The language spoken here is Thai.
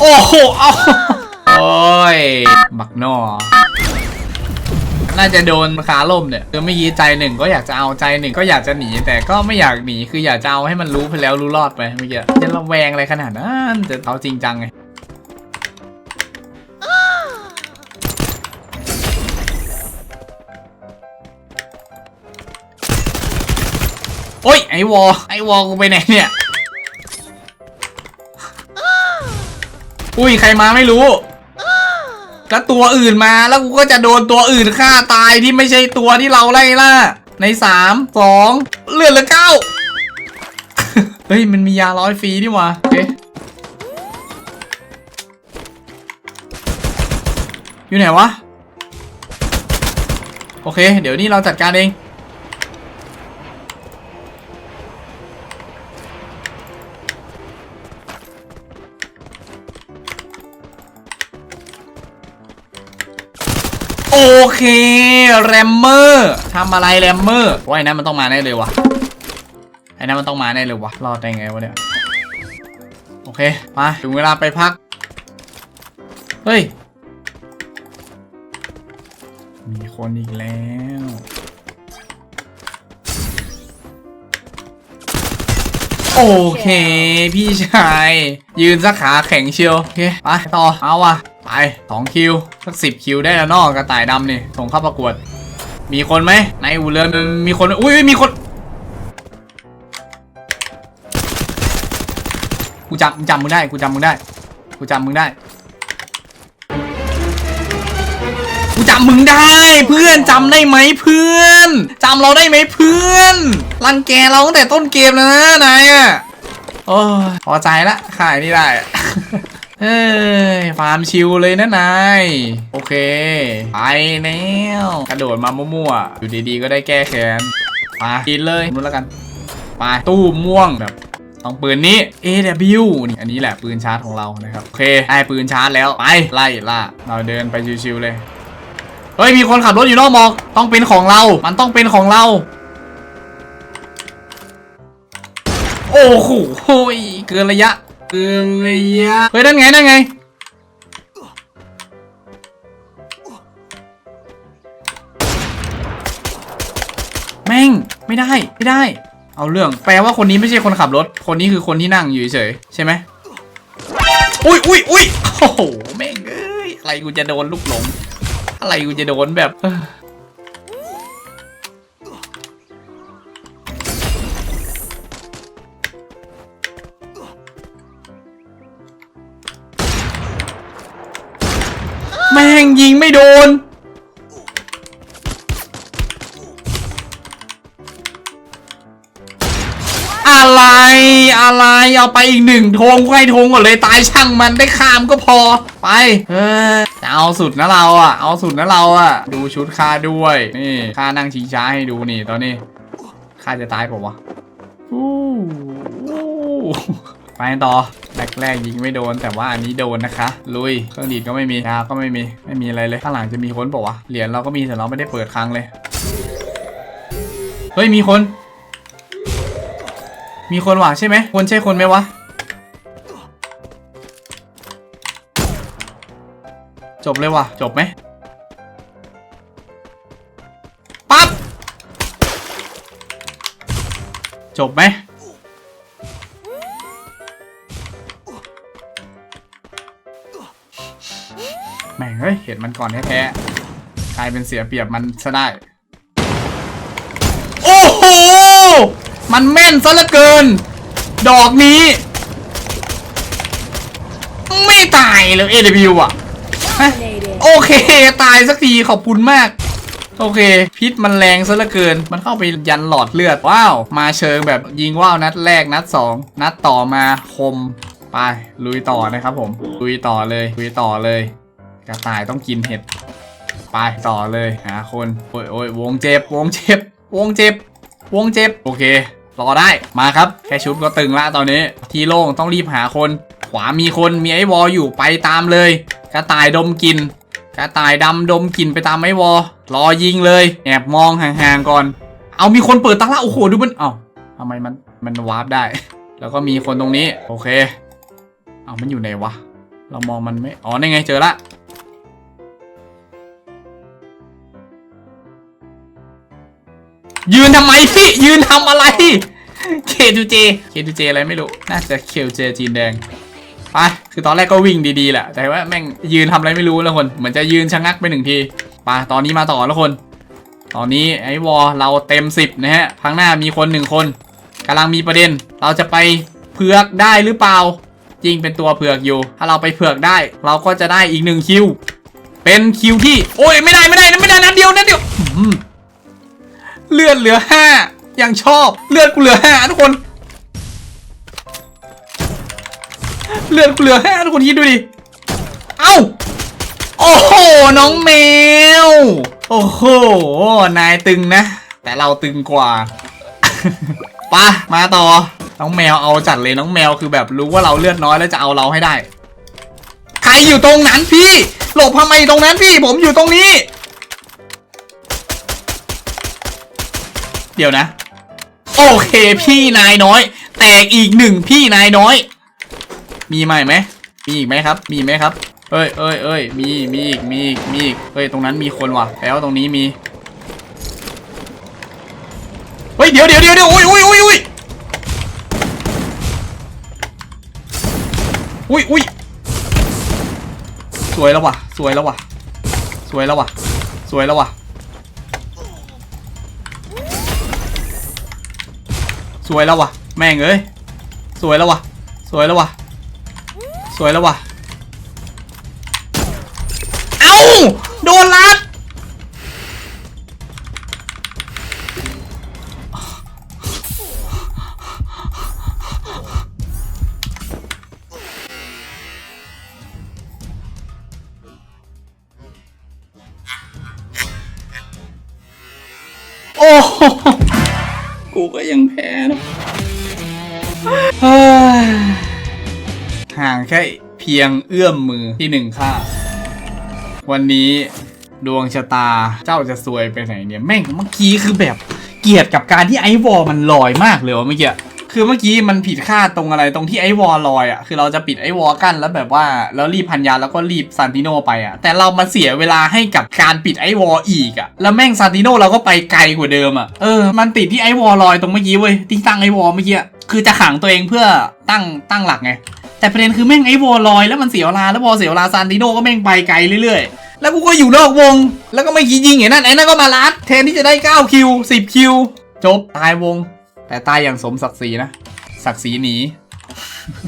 โอ้โห เอาโอ้ย บักนอ น่าจะโดนขาล่มเนี่ยคือไม่ยีใจหนึ่งก็อยากจะเอาใจหนึ่งก็อยากจะหนี แต่ก็ไม่อยากหนีคืออยากจะเอาให้มันรู้ไปแล้วรู้รอดไปเมื่อกี้จะระแวงอะไรขนาดนั้นจะเอาจริงจังไงโอ้ยไอวอไอวอกูไปไหนเนี่ย อุ้ยใครมาไม่รู้แล้วตัวอื่นมาแล้วกูก็จะโดนตัวอื่นฆ่าตายที่ไม่ใช่ตัวที่เราไล่ล่า ในสามสองเลือดเหลือเก้าเฮ้ยมันมียาร้อยฟรีนี่หว่าโอเคอยู่ไหนวะ โอเค เดี๋ยวนี้เราจัดการเอง เคแรมเมอร์ทำอะไรแรมเมอร์ว่าไอ้นั้นมันต้องมาแน่เลยวะไอ้นั้นมันต้องมาแน่เลยวะรอดได้ไงวะเนี่ยโอเคมาถึงเวลาไปพัก เฮ้ย มีคนอีกแล้ว โอเค พี่ชาย ยืนสักขาแข็งเชียว โอเค ไป ต่อ เอาว่ะ ไปสองคิว สักสิบคิวได้แล้วนอกกระต่ายดำนี่ ส่งเข้าประกวด มีคนไหมในอู่เรือมีคน อุ้ยมีคนกูจำกูจำมึงได้กูจำมึงได้กูจำมึงได้กูจำมึงได้ เพื่อนจำได้ไหมเพื่อนจำเราได้ไหมเพื่อน รังแกเราตั้งแต่ต้นเกมแล้วนะนายอะโอ้ยพอใจละขายนี่ได้เฮ้ยฟาร์มชิลเลยนะนาย โอเค ไปแล้วกระโดดมามั่วๆ อยู่ดีๆ ก็ได้แก้แค้นมากินเลยนู้นแล้วกันไปตู้ม่วงแบบต้องปืนนี้ AW นี่อันนี้แหละปืนชาร์จของเรานะครับ โอเคได้ปืนชาร์จแล้ว ไป ไล่ล่า เราเดินไปชิวๆเลย เฮ้ย มีคนขับรถอยู่นอกหมอก ต้องเป็นของเรา มันต้องเป็นของเรา โอ้โหโอ้ยเกินระยะ เกินระยะ เฮ้ยนั่นไงนั่นไง แม่ง ไม่ได้ ไม่ได้ เอาเรื่อง แปลว่าคนนี้ไม่ใช่คนขับรถ คนนี้คือคนที่นั่งอยู่เฉยๆใช่ไหมอุ้ยอุ้ยอุ้ยโอ้โห แม่งเอ้ย อะไรกูจะโดนลูกหลง อะไรกูจะโดนแบบ แม่งยิงไม่โดน อะไรอะไรเอาไปอีกหนึ่งธงให้ธงก่อนเลยตายช่างมันได้ข้ามก็พอไปเออเอาสุดนะเราอะ เอาสุดนะเราอะ ดูชุดค่าด้วย นี่ค่านั่งชิงช้าให้ดูนี่ตอนนี้ค่าจะตายเปล่าวะไปต่อ แรกแรกๆยิงไม่โดน แต่ว่าอันนี้โดนนะคะ ลุย เครื่องดีดก็ไม่มียาก็ไม่มี ไม่มีอะไรเลย ข้างหลังจะมีคนเปล่าเหรียญเราก็มีแต่เราไม่ได้เปิดครั้งเลย เฮ้ย มีคน มีคนว่ะใช่ไหม คนใช่คนไหมวะ จบเลยว่ะ จบไหมปั๊บ จบไหม แม่งเฮ้ยเห็นมันก่อนแท้ๆกลายเป็นเสียเปรียบมันซะได้ โอ้โห มันแม่นซะเหลือเกิน ดอกนี้ ไม่ตายเลย AW อะฮะโอเคตายสักทีขอบคุณมาก โอเค พิษมันแรงซะเหลือเกิน มันเข้าไปยันหลอดเลือด ว้าว มาเชิงแบบยิงว่าวนัดแรกนัดสองนัดต่อมาคมไปลุยต่อนะครับผม ลุยต่อเลย ลุยต่อเลย กระต่ายต้องกินเห็ด ไปต่อเลยหาคน โอ้ยโอ้ยวงเจ็บ วงเจ็บ วงเจ็บ วงเจ็บ โอเค รอได้ มาครับ แค่ชุดก็ตึงละตอนนี้ ทีโล่งต้องรีบหาคน ขวามีคน มีไอ้วออยู่ ไปตามเลย กระต่ายดมกิน กระต่ายดำดมกินไปตามไอ้วอ รอยิงเลย แอบมองห่างๆก่อน เอามีคนเปิดตาละโอ้โห ดูมันเอ้าทำไมมัน มันวาร์ปได้ แล้วก็มีคนตรงนี้ โอเค เอามันอยู่ไหนวะ เรามองมันไม่ อ๋อนี่ไงเจอละ ยืนทำไมพี่ยืนทำอะไรเคทูเจเคทูเจอะไรไม่รู้ น่าจะเคลเจจีนแดงไปคือตอนแรกก็วิ่งดีๆแหละ แต่ว่าแม่งยืนทำอะไรไม่รู้แล้วคน เหมือนจะยืนชะงักไปหนึ่งทีไปตอนนี้มาต่อแล้วคน ตอนนี้ไอ้วอลเราเต็มสิบนะฮะข้างหน้ามีคนหนึ่งคนกำลังมีประเด็น เราจะไปเผือกได้หรือเปล่า จริงเป็นตัวเผือกอยู่ ถ้าเราไปเผือกได้ เราก็จะได้อีกหนึ่งคิว เป็นคิวที่ โอ้ยไม่ได้ไม่ได้ไม่ได้นัดเดียวนัดเดียว เลือดเหลือห้ายังชอบ เลือดกูเหลือห้าทุกคน เลือดกูเหลือห้าทุกคนคิดดูดิ เอ้า โอ้โห น้องแมว โอ้โห นายตึงนะ แต่เราตึงกว่าปะมาต่อ น้องแมวเอาจัดเลยน้องแมวคือแบบรู้ว่าเราเลือดน้อยแล้วจะเอาเราให้ได้ ใครอยู่ตรงนั้นพี่ หลบทำไมตรงนั้นพี่ ผมอยู่ตรงนี้ เดี๋ยวนะ โอเคพี่นายน้อย แตกอีกหนึ่งพี่นายน้อย มีไหมไหมมีอีกไหมครับ มีไหมครับ เอ้ยเอ้ยเอ้ยมีมีอีกมีอีกมีอีกเฮ้ยตรงนั้นมีคนว่ะ แล้วตรงนี้มีเฮ้ยเดี๋ยวเดี๋ยวเดี๋ยวเดี๋ยวอุ้ยอุ้ยอุ้ยอุ้ยอุ้ยอุ้ยสวยแล้วว่ะ สวยแล้วว่ะ สวยแล้วว่ะ สวยแล้วว่ะ สวยแล้วว่ะแม่งเอ้ยสวยแล้วว่ะสวยแล้วว่ะสวยแล้วว่ะเอ้าโดนลัดโอ้ กูก็ยังแพ้นะห่างแค่เพียงเอื้อมมือที่หนึ่งค่าวันนี้ดวงชะตาเจ้าจะซวยไปไหนเนี่ย แม่งเมื่อกี้คือแบบเกลียดกับการที่ไอวอลมันลอยมากเลยวะเมื่อกี้ คือเมื่อกี้มันผิดคาดตรงอะไรตรงที่ไอ้วอลลอยอะคือเราจะปิดไอ้วอลกั้นแล้วแบบว่าแล้วรีบพันยาแล้วก็รีบซานติโนไปอะแต่เรามาเสียเวลาให้กับการปิดไอ้วอลอีกอะแล้วแม่งซานติโนเราก็ไปไกลกว่าเดิมอะเออมันติดที่ไอ้วอลลอยตรงเมื่อกี้เว้ยที่ตั้งไอ้วอลเมื่อกี้คือจะขังตัวเองเพื่อตั้งตั้งหลักไงแต่ประเด็นคือแม่งไอ้วอลลอยแล้วมันเสียเวลาแล้วพอเสียเวลาซานติโนก็แม่งไปไกลเรื่อยๆ แล้วกูก็อยู่นอกวง แล้วก็ไม่คิดยิงไอ้นั่นไอ้นั่นก็มาลัดแทนที่จะได้9คิว10คิวจบตายวง แต่ตายอย่างสมศักดิ์ศรีนะ ศักดิ์ศรีหนี